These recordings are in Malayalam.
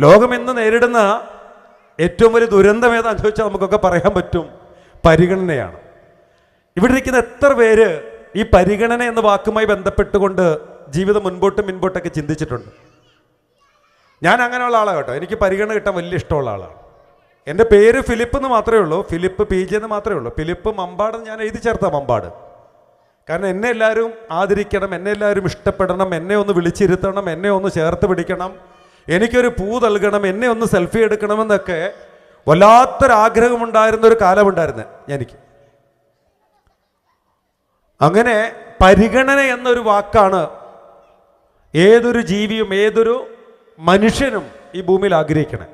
ലോകം ഇന്ന് നേരിടുന്ന ഏറ്റവും വലിയ ദുരന്തം ഏതാണെന്ന് ചോദിച്ചാൽ നമുക്കൊക്കെ പറയാൻ പറ്റും. പരിഗണനയാണ്. ഇവിടെ ഇരിക്കുന്ന എത്ര പേര് ഈ പരിഗണന എന്ന വാക്കുമായി ബന്ധപ്പെട്ടുകൊണ്ട് ജീവിതം മുൻപോട്ടും മുൻപോട്ടൊക്കെ ചിന്തിച്ചിട്ടുണ്ട്. ഞാൻ അങ്ങനെയുള്ള ആളാണ് കേട്ടോ. എനിക്ക് പരിഗണന കിട്ടാൻ വലിയ ഇഷ്ടമുള്ള ആളാണ്. എന്റെ പേര് ഫിലിപ്പ് എന്ന് മാത്രമേ ഉള്ളൂ. ഫിലിപ്പ് പി ജെ എന്ന് മാത്രമേ ഉള്ളൂ. ഫിലിപ്പ് മമ്പാടെന്ന് ഞാൻ എഴുതി ചേർത്ത മമ്പാട്. കാരണം എന്നെ എല്ലാവരും ആദരിക്കണം എന്നെ എല്ലാവരും ഇഷ്ടപ്പെടണം എന്നെ ഒന്ന് വിളിച്ചിരുത്തണം എന്നെ ഒന്ന് ചേർത്ത് പിടിക്കണം. എനിക്കൊരു പൂ നൽകണം എന്നെ ഒന്ന് സെൽഫി എടുക്കണമെന്നൊക്കെ വല്ലാത്തൊരാഗ്രഹമുണ്ടായിരുന്ന ഒരു കാലമുണ്ടായിരുന്നു എനിക്ക്. അങ്ങനെ പരിഗണന എന്നൊരു വാക്കാണ് ഏതൊരു ജീവിയും ഏതൊരു മനുഷ്യനും ഈ ഭൂമിയിൽ ആഗ്രഹിക്കണം.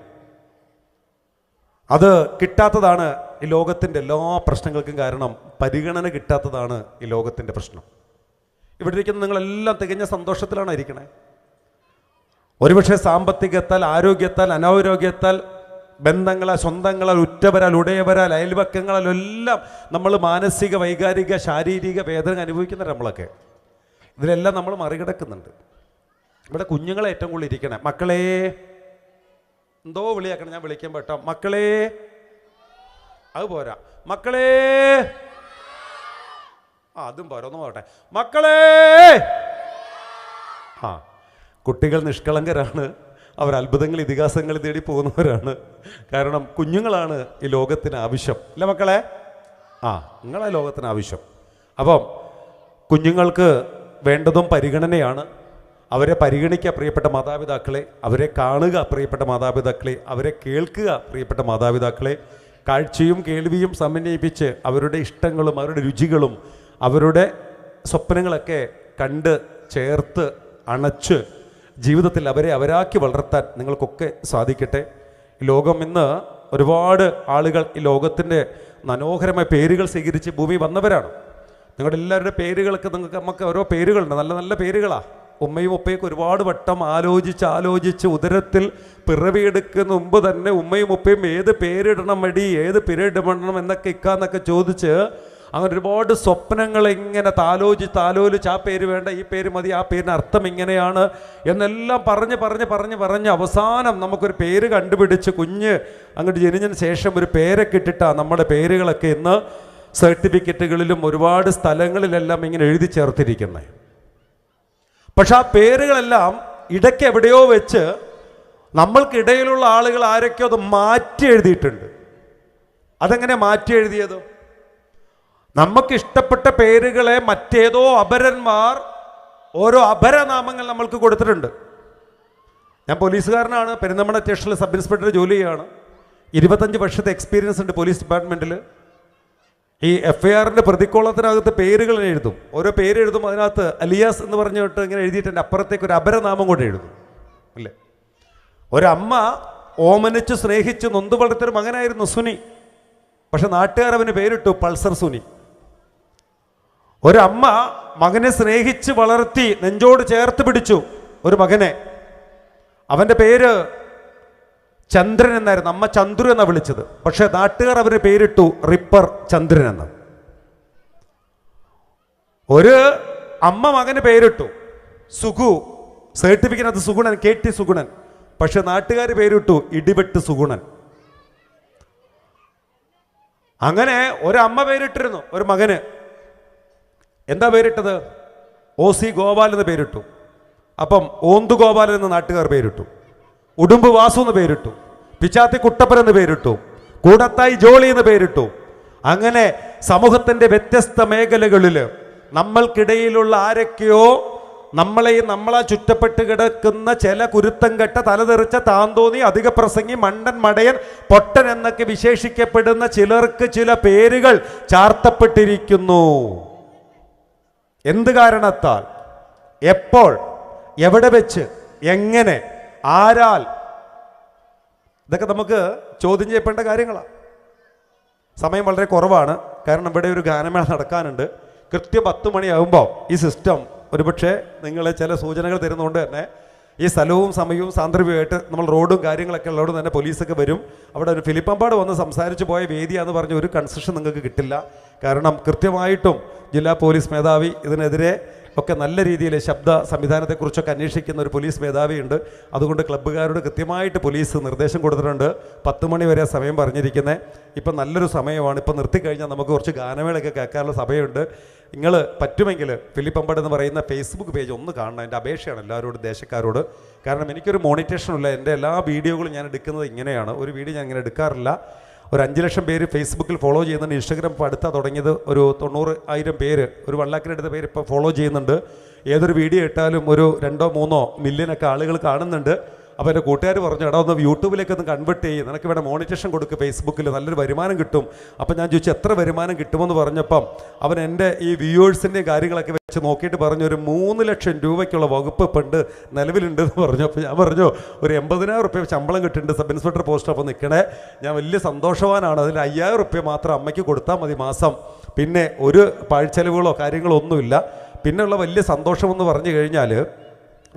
അത് കിട്ടാത്തതാണ് ഈ ലോകത്തിന്റെ എല്ലാ പ്രശ്നങ്ങൾക്കും കാരണം പരിഗണന കിട്ടാത്തതാണ് ഈ ലോകത്തിന്റെ പ്രശ്നം. ഇവിടെ ഇരിക്കുന്ന നിങ്ങളെല്ലാം തികഞ്ഞ സന്തോഷത്തിലാണ് ഇരിക്കണേ. ഒരുപക്ഷെ സാമ്പത്തികത്താൽ ആരോഗ്യത്താൽ അനാരോഗ്യത്താൽ ബന്ധങ്ങളാൽ സ്വന്തങ്ങളാൽ ഉറ്റവരാൽ ഉടയവരാൽ അയൽവക്കങ്ങളാൽ എല്ലാം നമ്മൾ മാനസിക വൈകാരിക ശാരീരിക വേദന അനുഭവിക്കുന്ന നമ്മളൊക്കെ. ഇതിലെല്ലാം നമ്മൾ മറികടക്കുന്നുണ്ട്. ഇവിടെ കുഞ്ഞുങ്ങളെ ഏറ്റവും കൂടുതൽ ഇരിക്കണേ. മക്കളെ എന്തോ വിളിയാക്കണം ഞാൻ വിളിക്കാൻ പെട്ടോ. മക്കളെ അത് പോരാ. മക്കളെ ആ അതും പോരാ. ഒന്ന് പോട്ടെ മക്കളെ ആ കുട്ടികൾ നിഷ്കളങ്കരാണ്. അവർ അത്ഭുതങ്ങൾ ഇതിഹാസങ്ങൾ തേടി പോകുന്നവരാണ്. കാരണം കുഞ്ഞുങ്ങളാണ് ഈ ലോകത്തിന് ആവശ്യം. അല്ല മക്കളെ? ആ നിങ്ങളെ ലോകത്തിന് ആവശ്യം. അപ്പം കുഞ്ഞുങ്ങൾക്ക് വേണ്ടതും പരിഗണനയാണ്. അവരെ പരിഗണിക്കുക പ്രിയപ്പെട്ട മാതാപിതാക്കളെ. അവരെ കാണുക പ്രിയപ്പെട്ട മാതാപിതാക്കളെ. അവരെ കേൾക്കുക പ്രിയപ്പെട്ട മാതാപിതാക്കളെ. കാഴ്ചയും കേൾവിയും സമന്വയിപ്പിച്ച് അവരുടെ ഇഷ്ടങ്ങളും അവരുടെ രുചികളും അവരുടെ സ്വപ്നങ്ങളൊക്കെ കണ്ട് ചേർത്ത് അണച്ച് ജീവിതത്തിൽ അവരെ അവരാക്കി വളർത്താൻ നിങ്ങൾക്കൊക്കെ സാധിക്കട്ടെ. ലോകം ഇന്ന് ഒരുപാട് ആളുകൾ ഈ ലോകത്തിന്റെ മനോഹരമായ പേരുകൾ സ്വീകരിച്ച് ഭൂമി വന്നവരാണ്. നിങ്ങളുടെ എല്ലാവരുടെ പേരുകളൊക്കെ നിങ്ങൾക്ക് നമുക്ക് ഓരോ പേരുകളുണ്ട്. നല്ല നല്ല പേരുകളാണ് ഉമ്മയും ഉപ്പയൊക്കെ ഒരുപാട് വട്ടം ആലോചിച്ച് ആലോചിച്ച് ഉദരത്തിൽ പിറവിയെടുക്കുന്ന മുമ്പ് തന്നെ ഉമ്മയും ഉപ്പയും ഏത് പേരിടണം മടി ഏത് പേരിടണം എന്നൊക്കെ ഇക്കാന്നൊക്കെ ചോദിച്ച് അങ്ങനെ ഒരുപാട് സ്വപ്നങ്ങൾ ഇങ്ങനെ താലോചിച്ച് താലോലിച്ച് ആ പേര് വേണ്ട ഈ പേര് മതി ആ പേരിന് അർത്ഥം ഇങ്ങനെയാണ് എന്നെല്ലാം പറഞ്ഞ് പറഞ്ഞ് പറഞ്ഞ് പറഞ്ഞ് അവസാനം നമുക്കൊരു പേര് കണ്ടുപിടിച്ച് കുഞ്ഞ് അങ്ങോട്ട് ജനിച്ചതിന് ശേഷം ഒരു പേരൊക്കെ ഇട്ടിട്ടാണ് നമ്മുടെ പേരുകളൊക്കെ ഇന്ന് സർട്ടിഫിക്കറ്റുകളിലും ഒരുപാട് സ്ഥലങ്ങളിലെല്ലാം ഇങ്ങനെ എഴുതി ചേർത്തിരിക്കുന്നത് പക്ഷെ ആ പേരുകളെല്ലാം ഇടയ്ക്ക് എവിടെയോ വെച്ച് നമ്മൾക്കിടയിലുള്ള ആളുകൾ ആരൊക്കെയോ അത് മാറ്റി എഴുതിയിട്ടുണ്ട്. അതെങ്ങനെ മാറ്റി എഴുതിയത്? നമുക്ക് ഇഷ്ടപ്പെട്ട പേരുകളെ മറ്റേതോ അപരന്മാർ ഓരോ അപരനാമങ്ങൾ നമ്മൾക്ക് കൊടുത്തിട്ടുണ്ട്. ഞാൻ പോലീസുകാരനാണ് പെരുന്തമണ സ്റ്റേഷനിൽ സബ് ഇൻസ്പെക്ടർ ജോലി ചെയ്യുകയാണ് ഇരുപത്തഞ്ച് വർഷത്തെ എക്സ്പീരിയൻസ് ഉണ്ട് പോലീസ് ഡിപ്പാർട്ട്മെന്റിൽ ഈ എഫ് ഐ ആറിന്റെ പ്രതിക്കോളത്തിനകത്ത് പേരുകൾ എഴുതും. ഓരോ പേര് എഴുതും അതിനകത്ത് അലിയാസ് എന്ന് പറഞ്ഞിട്ട് ഇങ്ങനെ എഴുതിയിട്ട് എന്റെ അപ്പുറത്തേക്ക് ഒരു അപരനാമം കൊണ്ട് എഴുതും. അല്ലേ? ഒരമ്മ ഓമനിച്ച് സ്നേഹിച്ച് നൊന്ത് വളർത്തിയൊരു മകനായിരുന്നു സുനി. പക്ഷെ നാട്ടുകാർ അവന് പേരിട്ടു പൾസർ സുനി. ഒരമ്മ മകനെ സ്നേഹിച്ച് വളർത്തി നെഞ്ചോട് ചേർത്ത് പിടിച്ചു ഒരു മകനെ. അവന്റെ പേര് ചന്ദ്രൻ എന്നായിരുന്നു. അമ്മ ചന്ദ്രു എന്നാണ് വിളിച്ചത്. പക്ഷേ നാട്ടുകാർ അവന് പേരിട്ടു റിപ്പർ ചന്ദ്രൻ എന്ന്. ഒരു അമ്മ മകന് പേരിട്ടു. Sugu. Certificate Sugunan K T Sugunan. പക്ഷെ നാട്ടുകാർ പേരിട്ടു ഇടിവെട്ട് സുഗുണൻ. അങ്ങനെ ഒരമ്മ പേരിട്ടിരുന്നു ഒരു മകന്. എന്താ പേരിട്ടത്? ഒ സി ഗോപാൽ എന്ന് പേരിട്ടു. അപ്പം ഓന്തു ഗോപാലൻ എന്ന നാട്ടുകാർ പേരിട്ടു. ഉടുമ്പ് വാസു എന്ന് പേരിട്ടു. പിച്ചാത്തി കുട്ടപ്പൻ എന്ന് പേരിട്ടു. കൂടത്തായി ജോളി എന്ന് പേരിട്ടു. അങ്ങനെ സമൂഹത്തിന്റെ വ്യത്യസ്ത മേഖലകളിൽ നമ്മൾക്കിടയിലുള്ള ആരൊക്കെയോ നമ്മളെയും നമ്മളാ ചുറ്റപ്പെട്ട് കിടക്കുന്ന ചില കുരുത്തം കെട്ട തലതെറിച്ച താന്തോന്നി അധിക പ്രസംഗി മണ്ടൻ മടയൻ പൊട്ടൻ എന്നൊക്കെ വിശേഷിക്കപ്പെടുന്ന ചിലർക്ക് ചില പേരുകൾ ചാർത്തപ്പെട്ടിരിക്കുന്നു. എന്ത് കാരണത്താൽ? എപ്പോൾ? എവിടെ വെച്ച്? എങ്ങനെ? ആരാൽ? ഇതൊക്കെ നമുക്ക് ചോദ്യം ചെയ്യപ്പെടേണ്ട കാര്യങ്ങളാണ് സമയം വളരെ കുറവാണ്. കാരണം ഇവിടെ ഒരു ഗാനമേള നടക്കാനുണ്ട്. കൃത്യം പത്ത് മണിയാകുമ്പോൾ ഈ സിസ്റ്റം ഒരുപക്ഷെ നിങ്ങളെ ചില സൂചനകൾ തരുന്നതുകൊണ്ട് തന്നെ ഈ സ്ഥലവും സമയവും സാന്ദർഭ്യമായിട്ട് നമ്മൾ റോഡും കാര്യങ്ങളൊക്കെ ഉള്ളതുകൊണ്ട് തന്നെ പോലീസൊക്കെ വരും. അവിടെ ഒരു ഫിലിപ്പമ്പാട് വന്ന് സംസാരിച്ച് പോയ വേദിയാന്ന് പറഞ്ഞ ഒരു കൺസെഷൻ നിങ്ങൾക്ക് കിട്ടില്ല. കാരണം കൃത്യമായിട്ടും ജില്ലാ പോലീസ് മേധാവി ഇതിനെതിരെ ഒക്കെ നല്ല രീതിയിൽ ശബ്ദ സംവിധാനത്തെക്കുറിച്ചൊക്കെ അന്വേഷിക്കുന്ന ഒരു പോലീസ് മേധാവിയുണ്ട്. അതുകൊണ്ട് ക്ലബ്ബുകാരോട് കൃത്യമായിട്ട് പോലീസ് നിർദ്ദേശം കൊടുത്തിട്ടുണ്ട്. പത്ത് മണി വരെ സമയം പറഞ്ഞിരിക്കുന്നത് ഇപ്പം നല്ലൊരു സമയമാണ്. ഇപ്പം നിർത്തിക്കഴിഞ്ഞാൽ നമുക്ക് കുറച്ച് ഗാനമേളയൊക്കെ കേൾക്കാനുള്ള സമയമുണ്ട്. നിങ്ങൾ പറ്റുമെങ്കിൽ ഫിലിപ്പ് അമ്പട് എന്ന് പറയുന്ന ഫേസ്ബുക്ക് പേജ് ഒന്ന് കാണണം. എന്റെ അപേക്ഷയാണ് എല്ലാവരോടും ദേശക്കാരോട്. കാരണം എനിക്കൊരു മോണിറ്റേഷനുള്ള എന്റെ എല്ലാ വീഡിയോകളും ഞാൻ എടുക്കുന്നത് ഇങ്ങനെയാണ്. ഒരു വീഡിയോ ഞാൻ ഇങ്ങനെ എടുക്കാറില്ല. ഒരു അഞ്ച് ലക്ഷം പേര് ഫേസ്ബുക്കിൽ ഫോളോ ചെയ്യുന്നുണ്ട് ഇൻസ്റ്റഗ്രാം ഇപ്പോൾ അടുത്താ തുടങ്ങിയത് ഒരു തൊണ്ണൂറ് ആയിരം പേര് ഒരു വൺ ലാഖിനടുത്ത പേര് ഇപ്പോൾ ഫോളോ ചെയ്യുന്നുണ്ട്. ഏതൊരു വീഡിയോ ഇട്ടാലും ഒരു രണ്ടോ മൂന്നോ മില്യനൊക്കെ ആളുകൾ കാണുന്നുണ്ട്. അപ്പോൾ എന്റെ കൂട്ടുകാർ പറഞ്ഞു എടാ ഒന്ന് യൂട്യൂബിലേക്ക് ഒന്ന് കൺവേർട്ട് ചെയ്യും. നിനക്ക് ഇവിടെ മോണിറ്റേഷൻ കൊടുക്കുക ഫേസ്ബുക്കിൽ നല്ലൊരു വരുമാനം കിട്ടും. അപ്പോൾ ഞാൻ ചോദിച്ചു എത്ര വരുമാനം കിട്ടുമെന്ന് പറഞ്ഞപ്പം അവൻ എന്റെ ഈ വ്യൂവേഴ്സിന്റെ കാര്യങ്ങളൊക്കെ വെച്ച് നോക്കിയിട്ട് പറഞ്ഞു ഒരു മൂന്ന് ലക്ഷം രൂപയ്ക്കുള്ള വകുപ്പ് ഇപ്പം ഉണ്ട് നിലവിലുണ്ട് എന്ന് പറഞ്ഞു. അപ്പോൾ ഞാൻ പറഞ്ഞു ഒരു എൺപതിനായിരം റുപ്യ ശമ്പളം കിട്ടുന്നുണ്ട് സബ് ഇൻസ്പെക്ടർ പോസ്റ്റ് അപ്പോൾ നിൽക്കണേ ഞാൻ വലിയ സന്തോഷവാനാണ്. അതിൽ അയ്യായിരം റുപ്യ മാത്രം അമ്മയ്ക്ക് കൊടുത്താൽ മതി മാസം. പിന്നെ ഒരു പാഴ്ചെലവുകളോ കാര്യങ്ങളോ ഒന്നുമില്ല. പിന്നെയുള്ള വലിയ സന്തോഷമെന്ന് പറഞ്ഞു കഴിഞ്ഞാൽ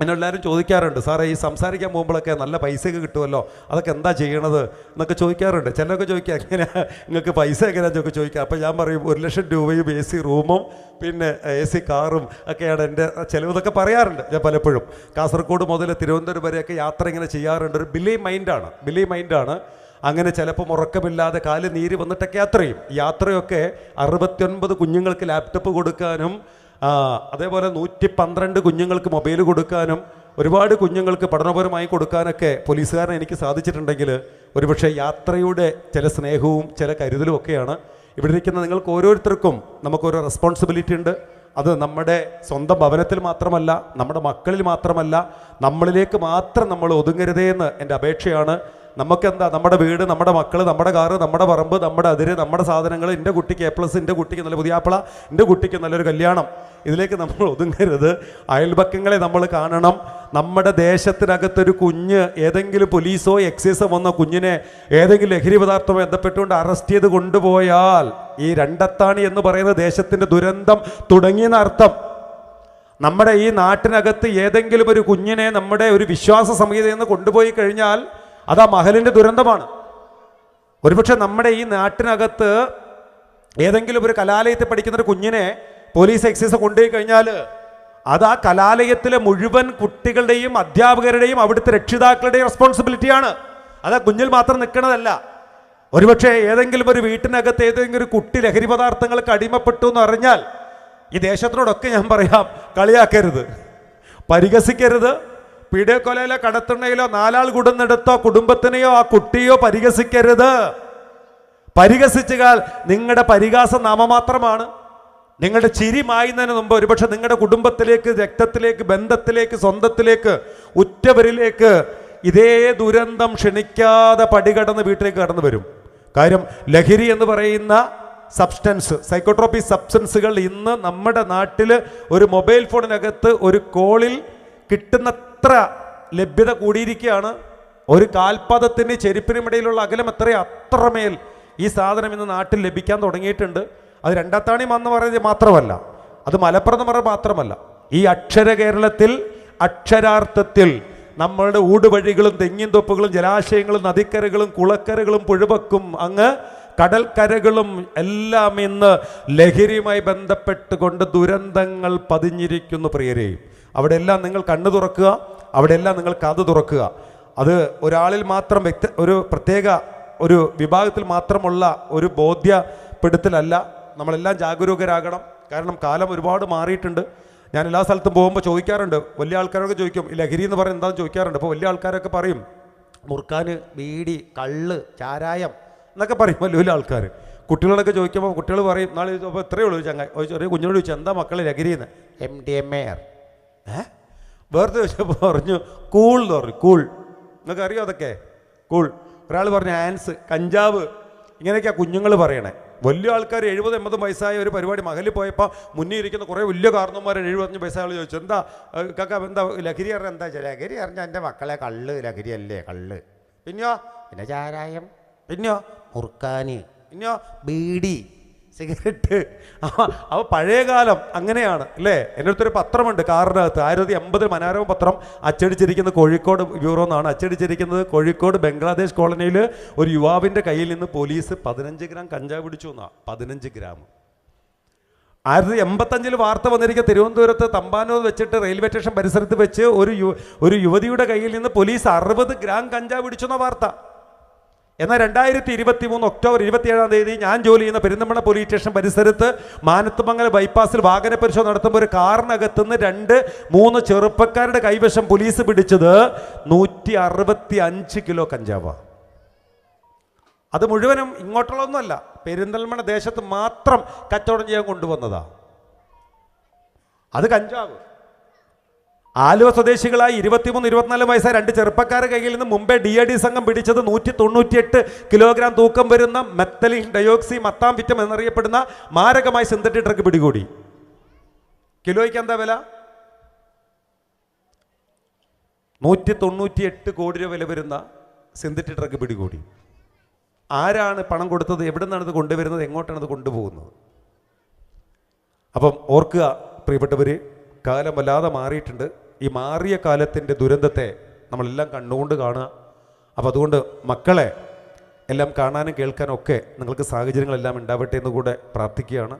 എന്നെ എല്ലാവരും ചോദിക്കാറുണ്ട് സാറേ ഈ സംസാരിക്കാൻ പോകുമ്പോഴൊക്കെ നല്ല പൈസയൊക്കെ കിട്ടുമല്ലോ അതൊക്കെ എന്താ ചെയ്യണത്? എന്നൊക്കെ ചോദിക്കാറുണ്ട്. ചിലരൊക്കെ ചോദിക്കുക എങ്ങനെയാണ് നിങ്ങൾക്ക് പൈസ എങ്ങനെയാണെന്നൊക്കെ ചോദിക്കുക അപ്പോൾ ഞാൻ പറയും ഒരു ലക്ഷം രൂപയും എ സി റൂമും പിന്നെ എ സി കാറും ഒക്കെയാണ് എന്റെ ചിലവ് പറയാറുണ്ട് ഞാൻ പലപ്പോഴും. കാസർഗോഡ് മുതൽ തിരുവനന്തപുരം വരെയൊക്കെ യാത്ര ഇങ്ങനെ ചെയ്യാറുണ്ട്. ഒരു ബിലി മൈൻഡാണ് ബിലി മൈൻഡാണ്. അങ്ങനെ ചിലപ്പം ഉറക്കമില്ലാതെ കാൽ നീര് വന്നിട്ടൊക്കെ യാത്ര ചെയ്യും. യാത്രയൊക്കെ അറുപത്തിയൊൻപത് കുഞ്ഞുങ്ങൾക്ക് ലാപ്ടോപ്പ് കൊടുക്കാനും അതേപോലെ നൂറ്റി പന്ത്രണ്ട് കുഞ്ഞുങ്ങൾക്ക് മൊബൈൽ കൊടുക്കാനും ഒരുപാട് കുഞ്ഞുങ്ങൾക്ക് പഠനപരമായി കൊടുക്കാനൊക്കെ പോലീസുകാരനെ എനിക്ക് സാധിച്ചിട്ടുണ്ടെങ്കിൽ ഒരുപക്ഷെ യാത്രയുടെ ചില സ്നേഹവും ചില കരുതലും ഒക്കെയാണ്. ഇവിടെ ഇരിക്കുന്ന നിങ്ങൾക്ക് ഓരോരുത്തർക്കും നമുക്കൊരു റെസ്പോൺസിബിലിറ്റി ഉണ്ട്. അത് നമ്മുടെ സ്വന്തം ഭവനത്തിൽ മാത്രമല്ല നമ്മുടെ മക്കളിൽ മാത്രമല്ല നമ്മളിലേക്ക് മാത്രം നമ്മൾ ഒതുങ്ങരുതേ എന്ന് എന്റെ അപേക്ഷയാണ്. നമുക്കെന്താ? നമ്മുടെ വീട് നമ്മുടെ മക്കൾ നമ്മുടെ കാറ് നമ്മുടെ പറമ്പ് നമ്മുടെ അതിര് നമ്മുടെ സാധനങ്ങൾ എന്റെ കുട്ടിക്ക് എ പ്ലസ് എന്റെ കുട്ടിക്ക് നല്ല പുതിയാപ്പിള എന്റെ കുട്ടിക്ക് നല്ലൊരു കല്യാണം. ഇതിലേക്ക് നമ്മൾ ഒതുങ്ങരുത്. അയൽപക്കങ്ങളെ നമ്മൾ കാണണം. നമ്മുടെ ദേശത്തിനകത്തൊരു കുഞ്ഞ് ഏതെങ്കിലും പോലീസോ എക്സൈസോ വന്ന കുഞ്ഞിനെ ഏതെങ്കിലും ലഹരി പദാർത്ഥമോ ബന്ധപ്പെട്ടുകൊണ്ട് അറസ്റ്റ് ചെയ്ത് കൊണ്ടുപോയാൽ ഈ രണ്ടത്താണി എന്ന് പറയുന്ന ദേശത്തിന്റെ ദുരന്തം തുടങ്ങിയെന്ന അർത്ഥം. നമ്മുടെ ഈ നാട്ടിനകത്ത് ഏതെങ്കിലും ഒരു കുഞ്ഞിനെ നമ്മുടെ ഒരു വിശ്വാസ സംഹിതയിൽ നിന്ന് കൊണ്ടുപോയി കഴിഞ്ഞാൽ അത് ആ മഹലിന്റെ ദുരന്തമാണ്. ഒരുപക്ഷെ നമ്മുടെ ഈ നാട്ടിനകത്ത് ഏതെങ്കിലും ഒരു കലാലയത്തിൽ പഠിക്കുന്ന ഒരു കുഞ്ഞിനെ പോലീസ് എക്സൈസ് കൊണ്ടുപോയി കഴിഞ്ഞാൽ അത് ആ കലാലയത്തിലെ മുഴുവൻ കുട്ടികളുടെയും അധ്യാപകരുടെയും അവിടുത്തെ രക്ഷിതാക്കളുടെയും റെസ്പോൺസിബിലിറ്റിയാണ് അത് ആ കുഞ്ഞിൽ മാത്രം നിൽക്കണതല്ല. ഒരുപക്ഷെ ഏതെങ്കിലും ഒരു വീട്ടിനകത്ത് ഏതെങ്കിലും ഒരു കുട്ടി ലഹരി പദാർത്ഥങ്ങൾക്ക് അടിമപ്പെട്ടു എന്ന് അറിഞ്ഞാൽ ഈ ദേശത്തിനോടൊക്കെ ഞാൻ പറയാം കളിയാക്കരുത്. പരിഹസിക്കരുത്. പീഡിയക്കൊലയിലോ കടത്തുണ്ണയിലോ നാലാൾ കൂടുന്നിടത്തോ കുടുംബത്തിനെയോ ആ കുട്ടിയോ പരിഹസിക്കരുത്. പരിഹസിച്ചാൽ നിങ്ങളുടെ പരിഹാസ നാമമാത്രമാണ്. നിങ്ങളുടെ ചിരി മായുന്നതിന് മുമ്പ് ഒരുപക്ഷെ നിങ്ങളുടെ കുടുംബത്തിലേക്ക് രക്തത്തിലേക്ക് ബന്ധത്തിലേക്ക് സ്വന്തത്തിലേക്ക് ഉറ്റവരിലേക്ക് ഇതേ ദുരന്തം ക്ഷണിക്കാതെ പടികടന്ന് വീട്ടിലേക്ക് കടന്നു വരും. കാര്യം ലഹരി എന്ന് പറയുന്ന സബ്സ്റ്റൻസ് സൈക്കോട്രോപ്പി സബ്സ്റ്റൻസുകൾ ഇന്ന് നമ്മുടെ നാട്ടിൽ ഒരു മൊബൈൽ ഫോണിനകത്ത് ഒരു കോളിൽ കിട്ടുന്നത്ര ലഭ്യത കൂടിയിരിക്കുകയാണ് ഒരു കാൽപാദത്തിന്റെ ചെരുപ്പിനും ഇടയിലുള്ള അകലം എത്രയോ? അത്രമേൽ ഈ സാധനം ഇന്ന് നാട്ടിൽ ലഭിക്കാൻ തുടങ്ങിയിട്ടുണ്ട്. അത് രണ്ടാത്താണി എന്ന് പറയുന്നത് മാത്രമല്ല അത് മലപ്പുറം പറയുന്നത് മാത്രമല്ല. ഈ അക്ഷര കേരളത്തിൽ അക്ഷരാർത്ഥത്തിൽ നമ്മളുടെ ഊടുവഴികളും തെങ്ങിൻ തൊപ്പുകളും ജലാശയങ്ങളും നദിക്കരകളും കുളക്കരകളും പുഴവക്കും അങ്ങ് കടൽക്കരകളും എല്ലാം ഇന്ന് ലഹരിയുമായി ബന്ധപ്പെട്ടുകൊണ്ട് ദുരന്തങ്ങൾ പതിഞ്ഞിരിക്കുന്നു പ്രിയരെ. അവിടെ എല്ലാം നിങ്ങൾ കണ്ണു തുറക്കുക അവിടെ എല്ലാം നിങ്ങൾ കഥ തുറക്കുക. അത് ഒരാളിൽ മാത്രം വ്യക്തി ഒരു പ്രത്യേക ഒരു വിഭാഗത്തിൽ മാത്രമുള്ള ഒരു ബോധ്യപ്പെടുത്തലല്ല. നമ്മളെല്ലാം ജാഗരൂകരാകണം. കാരണം കാലം ഒരുപാട് മാറിയിട്ടുണ്ട്. ഞാൻ എല്ലാ സ്ഥലത്തും പോകുമ്പോൾ ചോദിക്കാറുണ്ട്. വലിയ ആൾക്കാരൊക്കെ ചോദിക്കും ലഹരി എന്ന് പറയുന്നത് എന്താണെന്ന് ചോദിക്കാറുണ്ട്. അപ്പോൾ വലിയ ആൾക്കാരൊക്കെ പറയും മുറുക്കാൻ ബീഡി കള്ള് ചാരായം എന്നൊക്കെ പറയും വലിയ വലിയ ആൾക്കാർ കുട്ടികളൊക്കെ ചോദിക്കുമ്പോൾ കുട്ടികൾ പറയും നാളെ അപ്പോൾ ഇത്രയേ ഉള്ളൂ? ചങ്ങായി ചെറിയ കുഞ്ഞിനോട് ചോദിച്ചാൽ എന്താ മക്കളെ ലഹരി എന്ന് എം ഡി എം എ ആർ ഏ? വേർത്ത് ചോദിച്ചപ്പോൾ പറഞ്ഞു കൂൾ എന്ന് പറഞ്ഞു. കൂൾ. നിങ്ങൾക്ക് അറിയോ അതൊക്കെ? കൂൾ. ഒരാൾ പറഞ്ഞു ആൻസ് കഞ്ചാവ്. ഇങ്ങനെയൊക്കെയാണ് കുഞ്ഞുങ്ങൾ പറയണേ. വലിയ ആൾക്കാർ എഴുപത് എൺപത് വയസ്സായ ഒരു പരിപാടി മകലിൽ പോയപ്പോൾ മുന്നിൽ ഇരിക്കുന്ന കുറേ വലിയ കാരണന്മാർ എഴുപത്തഞ്ച് വയസ്സായ ആൾ ചോദിച്ചു എന്താ കക്ക എന്താ ലഹരി അറിഞ്ഞ എന്താ വെച്ചാൽ ലഹരി അറിഞ്ഞാൽ എന്റെ മക്കളെ കള്ള് ലഹരി അല്ലേ കള്ള്. പിന്നെയോ? പിന്നെ ചാരായം. പിന്നെയോ? മുറുക്കാന്. പിന്നെയോ? ബീഡി. സിഗരറ്റ്. അവ പഴയ കാലം അങ്ങനെയാണ് അല്ലേ? എന്റെ അടുത്തൊരു പത്രമുണ്ട് കാറിനകത്ത്. ആയിരത്തി എൺപതിൽ മനോരമ പത്രം അച്ചടിച്ചിരിക്കുന്നത് കോഴിക്കോട് ബ്യൂറോ എന്നാണ്. അച്ചടിച്ചിരിക്കുന്നത് കോഴിക്കോട് ബംഗ്ലാദേശ് കോളനിയിൽ ഒരു യുവാവിന്റെ കയ്യിൽ നിന്ന് പോലീസ് പതിനഞ്ച് ഗ്രാം കഞ്ചാവ് പിടിച്ചു എന്നാണ് പതിനഞ്ച് ഗ്രാം. ആയിരത്തി എൺപത്തഞ്ചിൽ വാർത്ത വന്നിരിക്കുക തിരുവനന്തപുരത്ത് തമ്പാനൂർ വെച്ചിട്ട് റെയിൽവേ സ്റ്റേഷൻ പരിസരത്ത് വെച്ച് ഒരു ഒരു യുവതിയുടെ കയ്യിൽ നിന്ന് പോലീസ് അറുപത് ഗ്രാം കഞ്ചാവ് പിടിച്ചെന്ന വാർത്ത. എന്നാൽ രണ്ടായിരത്തി ഇരുപത്തി മൂന്ന് ഒക്ടോബർ ഇരുപത്തിയേഴാം തീയതി ഞാൻ ജോലി ചെയ്യുന്ന പെരിന്തമണ്ണ പോലീസ് സ്റ്റേഷൻ പരിസരത്ത് മാനത്തുമംഗല ബൈപ്പാസിൽ വാഹന പരിശോധന നടത്തുമ്പോൾ ഒരു കാറിനകത്തുനിന്ന് രണ്ട് മൂന്ന് ചെറുപ്പക്കാരുടെ കൈവശം പോലീസ് പിടിച്ചത് നൂറ്റി അറുപത്തി അഞ്ച് കിലോ കഞ്ചാവ. അത് മുഴുവനും ഇങ്ങോട്ടുള്ളതൊന്നുമല്ല. പെരിന്തൽമണ്ണ ദേശത്ത് മാത്രം കച്ചവടം ചെയ്യാൻ കൊണ്ടുവന്നതാ. അത് കഞ്ചാവ്. ആലുവ സ്വദേശികളായ ഇരുപത്തിമൂന്ന് ഇരുപത്തിനാല് വയസ്സായ രണ്ട് ചെറുപ്പക്കാരെ കയ്യിൽ നിന്ന് മുമ്പേ ഡി എ ഡി സംഘം പിടിച്ചത് നൂറ്റി തൊണ്ണൂറ്റിയെട്ട് കിലോഗ്രാം തൂക്കം വരുന്ന മെത്തലിൻ ഡയോക്സി മത്താം വിറ്റം എന്നറിയപ്പെടുന്ന മാരകമായ സിന്തറ്റിക് ഡ്രഗ് പിടികൂടി. കിലോയ്ക്ക് എന്താ വില? നൂറ്റി തൊണ്ണൂറ്റിയെട്ട് കോടി രൂപ വില വരുന്ന സിന്തറ്റിക് ഡ്രഗ് പിടികൂടി. ആരാണ് പണം കൊടുത്തത്? എവിടെ നിന്നാണ് ഇത് കൊണ്ടുവരുന്നത്? എങ്ങോട്ടാണ് ഇത് കൊണ്ടുപോകുന്നത്? അപ്പം ഓർക്കുക പ്രിയപ്പെട്ടവർ കാലം വല്ലാതെ മാറിയിട്ടുണ്ട്. ഈ മാറിയ കാലത്തിന്റെ ദുരന്തത്തെ നമ്മളെല്ലാം കണ്ണുകൊണ്ട് കാണുക. അപ്പോൾ അതുകൊണ്ട് മക്കളെ എല്ലാം കാണാനും കേൾക്കാനും ഒക്കെ നിങ്ങൾക്ക് സാഹചര്യങ്ങളെല്ലാം ഉണ്ടാവട്ടെ എന്ന് കൂടെ പ്രാർത്ഥിക്കുകയാണ്.